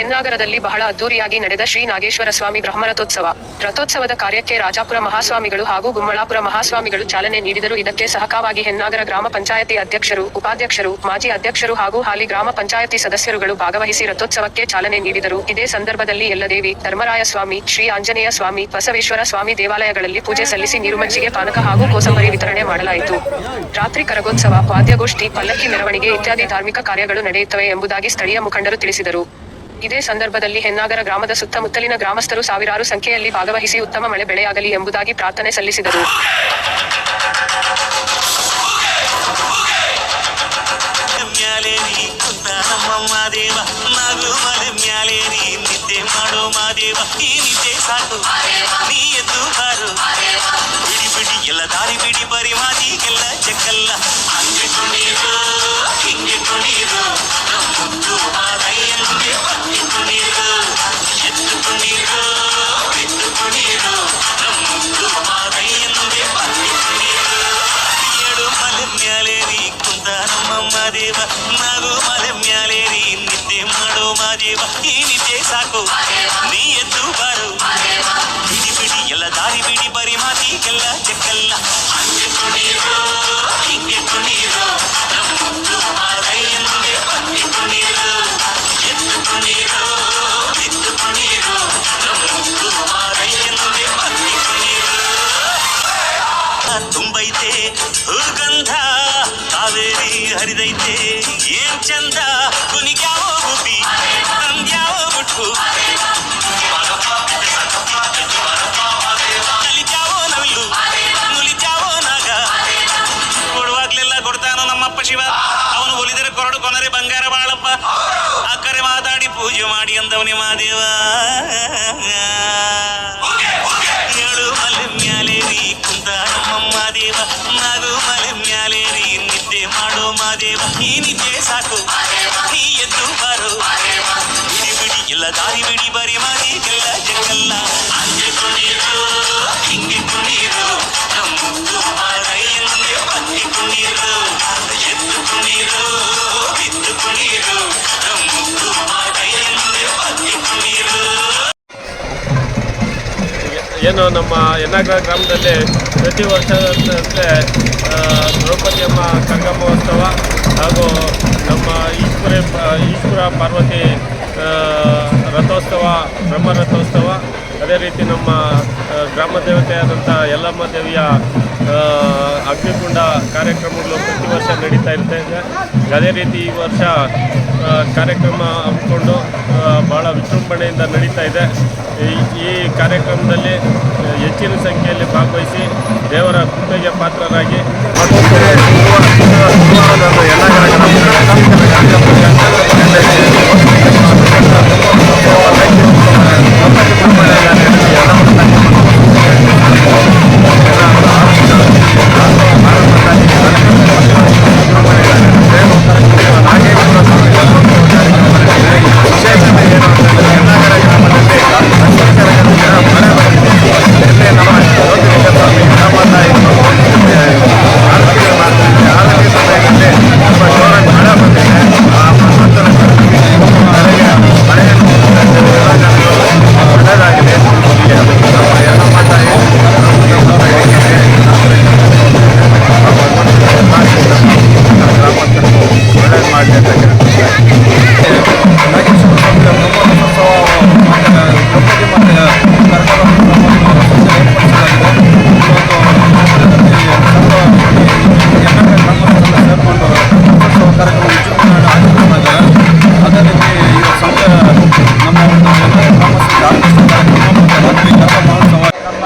ಹೆನ್ನಾಗರದಲ್ಲಿ ಬಹಳ ಅದ್ದೂರಿಯಾಗಿ ನಡೆದ ಶ್ರೀ ನಾಗೇಶ್ವರ ಸ್ವಾಮಿ ಬ್ರಹ್ಮರಥೋತ್ಸವ. ರಥೋತ್ಸವದ ಕಾರ್ಯಕ್ಕೆ ರಾಜಾಪುರ ಮಹಾಸ್ವಾಮಿಗಳು ಹಾಗೂ ಗುಮ್ಮಳಾಪುರ ಮಹಾಸ್ವಾಮಿಗಳು ಚಾಲನೆ ನೀಡಿದರು. ಇದಕ್ಕೆ ಸಹಕವಾಗಿ ಹೆನ್ನಾಗರ ಗ್ರಾಮ ಪಂಚಾಯತಿ ಅಧ್ಯಕ್ಷರು, ಉಪಾಧ್ಯಕ್ಷರು, ಮಾಜಿ ಅಧ್ಯಕ್ಷರು ಹಾಗೂ ಹಾಲಿ ಗ್ರಾಮ ಪಂಚಾಯತಿ ಸದಸ್ಯರುಗಳು ಭಾಗವಹಿಸಿ ರಥೋತ್ಸವಕ್ಕೆ ಚಾಲನೆ ನೀಡಿದರು. ಇದೇ ಸಂದರ್ಭದಲ್ಲಿ ಎಲ್ಲದೇವಿ ಧರ್ಮರಾಯ ಸ್ವಾಮಿ ಶ್ರೀ ಆಂಜನೇಯ ಸ್ವಾಮಿ, ಬಸವೇಶ್ವರ ಸ್ವಾಮಿ ದೇವಾಲಯಗಳಲ್ಲಿ ಪೂಜೆ ಸಲ್ಲಿಸಿ ನೀರುಮಜ್ಜಿಗೆ ಪಾನಕ ಹಾಗೂ ಕೋಸಂಬರಿ ವಿತರಣೆ ಮಾಡಲಾಯಿತು. ರಾತ್ರಿ ಕರಗೋತ್ಸವ, ವಾದ್ಯಗೋಷ್ಠಿ, ಪಲ್ಲಕ್ಕಿ ಮೆರವಣಿಗೆ ಇತ್ಯಾದಿ ಧಾರ್ಮಿಕ ಕಾರ್ಯಗಳು ನಡೆಯುತ್ತವೆ ಎಂಬುದಾಗಿ ಸ್ಥಳೀಯ ಮುಖಂಡರು ತಿಳಿಸಿದರು. ಇದೇ ಸಂದರ್ಭದಲ್ಲಿ ಹೆನ್ನಾಗರ ಗ್ರಾಮದ ಸುತ್ತಮುತ್ತಲಿನ ಗ್ರಾಮಸ್ಥರು ಸಾವಿರಾರು ಸಂಖ್ಯೆಯಲ್ಲಿ ಭಾಗವಹಿಸಿ ಉತ್ತಮ ಮಳೆ ಬೆಳೆಯಾಗಲಿ ಎಂಬುದಾಗಿ ಪ್ರಾರ್ಥನೆ ಸಲ್ಲಿಸಿದರು. ಈ ನಿದ್ದೆ ಸಾಕು. ಮಾದೇವ ಹರಿದೈತೆ. ಏನ್ ಚಂದ? ಕುನಿಗ್ಯಾವೋ ಗುಬ್ಬಿ ನಂದ್ಯಾವ ಮುಟ್ಟು. ನಲಿತಾವೋ ನವಿಲು ನುಲಿತಾವೋ ನಾಗ. ಕೊಡುವಾಗ್ಲೆಲ್ಲ ಕೊಡ್ತಾನೋ ನಮ್ಮಪ್ಪ ಶಿವ. ಅವನು ಒಲಿದರೆ ಕೊರಡು ಕೊನರೆ ಬಂಗಾರ ಬಾಳಪ್ಪ. ಅಕ್ಕರೆ ಮಾತಾಡಿ ಪೂಜೆ ಮಾಡಿ ಅಂದವನೇ ಮಾದೇವ ಹೇಳು ಮಲೆ ಮ್ಯಾಲೇರಿ ಕುಂದ ನಮ್ಮಮ್ಮ ಮಾದೇವ ನಾಗು ನಿದ್ದೆ ಸಾಕು. ನೀ ಎದ್ದು ಬಾರು. ಬಿಡಿ ಬಿಡಿ ಎಲ್ಲ ದಾರಿ ಬಿಡಿ ಬರಿ ಮಾದಿಗೆಲ್ಲ ಜಗಲ್ಲ. ಹಂಗೆ ಕುಣೀರು ಹಿಂಗೆ ಕುಣೀರು. ಎದ್ದು ಏನು ನಮ್ಮ ಎನ್ನಾಗ್ರ ಗ್ರಾಮದಲ್ಲಿ ಪ್ರತಿ ವರ್ಷದಂತೆ ಆ, ರೀತಿ ನಮ್ಮ ಗ್ರಾಮ ದೇವತೆಯಾದಂಥ ಯಲ್ಲಮ್ಮ ದೇವಿಯ ಅಗ್ನಿಕುಂಡ ಕಾರ್ಯಕ್ರಮಗಳು ಪ್ರತಿ ವರ್ಷ ನಡೀತಾ ಇರ್ತಾ ಅದೇ ರೀತಿ ಈ ವರ್ಷ ಕಾರ್ಯಕ್ರಮ ಹಮ್ಮಿಕೊಂಡು ಭಾಳ ವಿಜೃಂಭಣೆಯಿಂದ ನಡೀತಾ ಇದೆ. ಈ ಕಾರ್ಯಕ್ರಮದಲ್ಲಿ ಹೆಚ್ಚಿನ ಸಂಖ್ಯೆಯಲ್ಲಿ ಭಾಗವಹಿಸಿ ದೇವರ ಕೃಪೆಗೆ ಪಾತ್ರರಾಗಿ.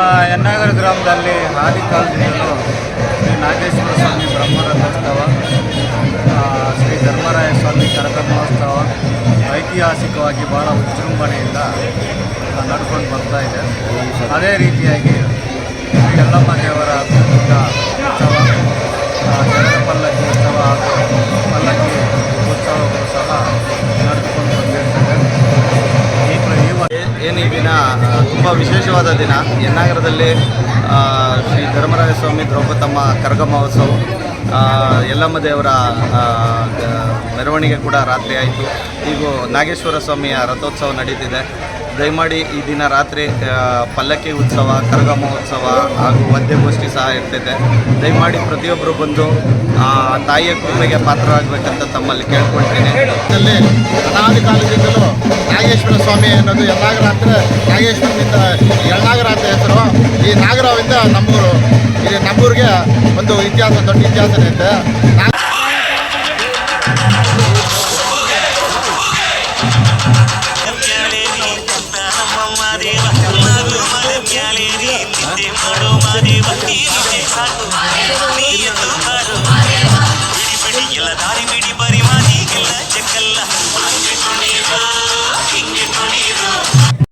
ನಮ್ಮ ಯನ್ನಾಗರ ಗ್ರಾಮದಲ್ಲಿ ಆದಿ ಕಾಲದಿಂದಲೂ ಶ್ರೀ ನಾಗೇಶ್ವರ ಸ್ವಾಮಿ ಬ್ರಹ್ಮರಥೋತ್ಸವ ಶ್ರೀ ಧರ್ಮರಾಯ ಸ್ವಾಮಿ ಕರಕ ಮಹೋತ್ಸವ ಐತಿಹಾಸಿಕವಾಗಿ ಭಾಳ ವಿಜೃಂಭಣೆಯಿಂದ ನಡ್ಕೊಂಡು ಬರ್ತಾ ಇದೆ. ಅದೇ ರೀತಿಯಾಗಿ ಶ್ರೀ ಯಲ್ಲಮ್ಮ ದೇವರ ಉತ್ಸವ ಆ, ಜನರ ಪಲ್ಲಕ್ಕಿ ಉತ್ಸವ ಹಾಗೂ ತುಂಬ ವಿಶೇಷವಾದ ದಿನ. ಯನ್ನಾಗರದಲ್ಲಿ ಶ್ರೀ ಧರ್ಮರಾಯ ಸ್ವಾಮಿ ದ್ರೌಪದಮ್ಮ ಕರಗ ಮಹೋತ್ಸವ. ಯಲ್ಲಮ್ಮ ದೇವರ ಮೆರವಣಿಗೆ ಕೂಡ ರಾತ್ರಿ ಆಯಿತು. ಈಗ ನಾಗೇಶ್ವರ ಸ್ವಾಮಿಯ ರಥೋತ್ಸವ ನಡೀತಿದೆ. ದಯಮಾಡಿ ಈ ದಿನ ರಾತ್ರಿ ಪಲ್ಲಕ್ಕಿ ಉತ್ಸವ ಕರಗ ಮಹೋತ್ಸವ ಹಾಗೂ ವಾದ್ಯಗೋಷ್ಠಿ ಸಹ ಇರ್ತೈತೆ. ದಯಮಾಡಿ ಪ್ರತಿಯೊಬ್ಬರು ಬಂದು ತಾಯಿಯ ಕೃಪೆಗೆ ಪಾತ್ರರಾಗಬೇಕಂತ ತಮ್ಮಲ್ಲಿ ಕೇಳ್ಕೊಳ್ತೀನಿ. ದಲ್ಲಿ ಅನಾದಿ ಕಾಲದಿಂದಲೂ ನಾಗೇಶ್ವರ ಸ್ವಾಮಿ ಅನ್ನೋದು ಯಲ್ನಾಗರ ರಾತ್ರಿ ನಾಗೇಶ್ವರನಿಂದ ಯಲ್ನಾಗರ ಅಂತ ಹೆಸರು. ಈ ನಾಗರಾವಿಂದ ನಮ್ಮೂರು ಇದು ನಮ್ಮೂರಿಗೆ ಒಂದು ಇತಿಹಾಸ, ದೊಡ್ಡ ಇತಿಹಾಸನೇ ಇದೆ. ಮಲೆ